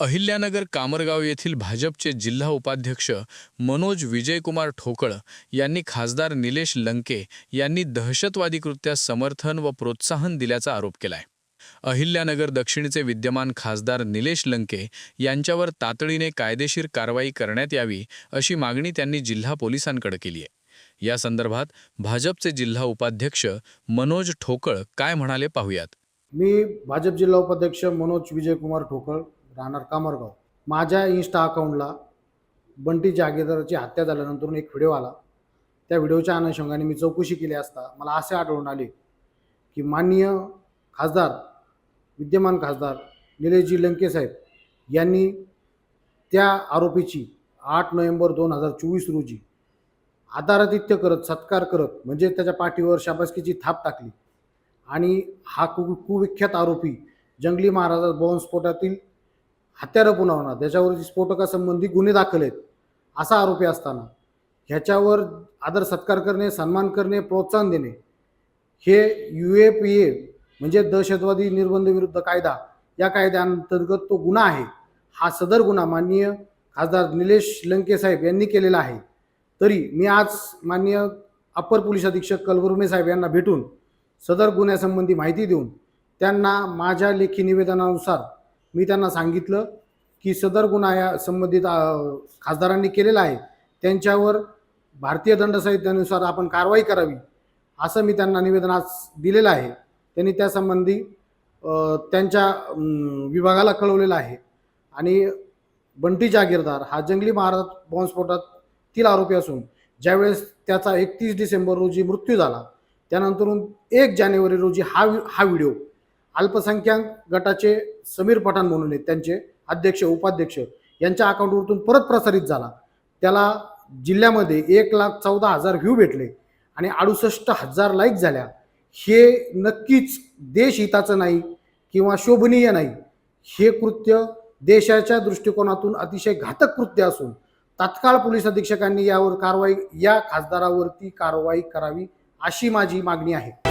अहिल्यानगर कामरगाव येथील भाजपचे जिल्हा उपाध्यक्ष मनोज विजयकुमार ठोकळ यांनी खासदार निलेश लंके यांनी दहशतवादी कृत्यास समर्थन व प्रोत्साहन दिल्याचा आरोप केलाय. अहिल्यानगर दक्षिणचे विद्यमान खासदार निलेश लंके यांच्यावर तातडीने कायदेशीर कारवाई करण्यात यावी अशी मागणी त्यांनी जिल्हा पोलिसांकडे केली आहे या संदर्भात भाजपचे जिल्हा उपाध्यक्ष मनोज ठोकळ काय म्हणाले पाहूयात. मी भाजप जिल्हा उपाध्यक्ष मनोज विजयकुमार ठोकळ राहणार कामरगाव. माझ्या इन्स्टा अकाउंटला बंटी जागीरदाराची हत्या झाल्यानंतर एक व्हिडिओ आला. त्या व्हिडिओच्या अनुषंगाने मी चौकशी केली असता मला असे आढळून आले की माननीय खासदार विद्यमान खासदार निलेशजी लंकेसाहेब यांनी त्या आरोपीची आठ नोव्हेंबर दोन हजार चोवीस रोजी आदारातिथ्य करत सत्कार करत म्हणजे त्याच्या पाठीवर शाबासकीची थाप टाकली. आणि हा कु कुविख्यात आरोपी जंगली महाराजा बॉम्बस्फोटातील हत्यारं होणार. त्याच्यावरती स्फोटकासंबंधी गुन्हे दाखल आहेत. असा आरोपी असताना ह्याच्यावर आदर सत्कार करणे सन्मान करणे प्रोत्साहन देणे हे यू ए पी ए म्हणजे दहशतवादी निर्बंध विरुद्ध कायदा या कायद्याअंतर्गत तो गुन्हा आहे. हा सदर गुन्हा माननीय खासदार निलेश लंके साहेब यांनी केलेला आहे. तरी मी आज माननीय अप्पर पोलीस अधीक्षक कलबुर्मे साहेब यांना भेटून सदर गुन्ह्यासंबंधी माहिती देऊन त्यांना माझ्या लेखी निवेदनानुसार मी त्यांना सांगितलं की सदर गुन्हा या संबंधित खासदारांनी केलेला आहे. त्यांच्यावर भारतीय दंडसंहितेनुसार आपण कारवाई करावी असं मी त्यांना निवेदन आज दिलेलं आहे. त्यांनी त्यासंबंधी त्यांच्या विभागाला कळवलेलं आहे. आणि बंटी जागीरदार हा जंगली महाराज बॉम्बस्फोटात तीन आरोपी असून ज्यावेळेस त्याचा एकतीस डिसेंबर रोजी मृत्यू झाला त्यानंतरून एक जानेवारी रोजी हा वि- हा व्हिडिओ अल्पसंख्याक गटाचे समीर पठाण म्हणून आहेत. त्यांचे अध्यक्ष उपाध्यक्ष यांच्या अकाउंटवरतून परत प्रसारित झाला. त्याला जिल्ह्यामध्ये एक लाख चौदा हजार व्ह्यू भेटले आणि अडुसष्ट हजार लाईक झाल्या. हे नक्कीच देशहिताचं नाही किंवा शोभनीय नाही. हे कृत्य देशाच्या दृष्टिकोनातून अतिशय घातक कृत्य असून तात्काळ पोलीस अधीक्षकांनी यावर कारवाई या खासदारावरती कारवाई करावी अशी माझी मागणी आहे.